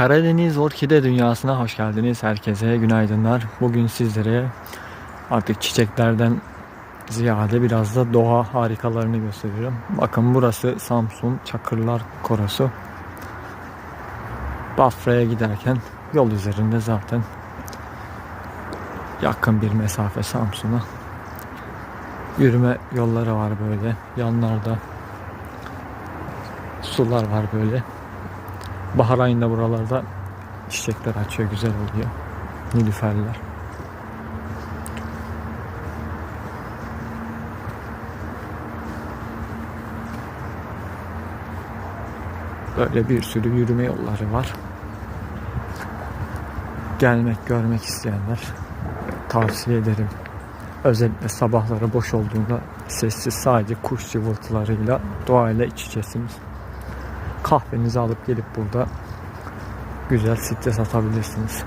Karadeniz Orkide Dünyası'na hoş geldiniz. Herkese günaydınlar. Bugün sizlere artık çiçeklerden ziyade biraz da doğa harikalarını gösteriyorum. Bakın burası Samsun Çakırlar Korosu. Bafra'ya giderken yol üzerinde zaten yakın bir mesafe Samsun'a. Yürüme yolları var böyle. Yanlarda sular var böyle. Bahar ayında buralarda çiçekler açıyor, güzel oluyor. Nilüferler. Böyle bir sürü yürüme yolları var. Gelmek, görmek isteyenler tavsiye ederim. Özellikle sabahları boş olduğunda sessiz sadece kuş cıvıltılarıyla doğayla iç içesiniz kahvenizi alıp gelip burada güzel stres atabilirsiniz.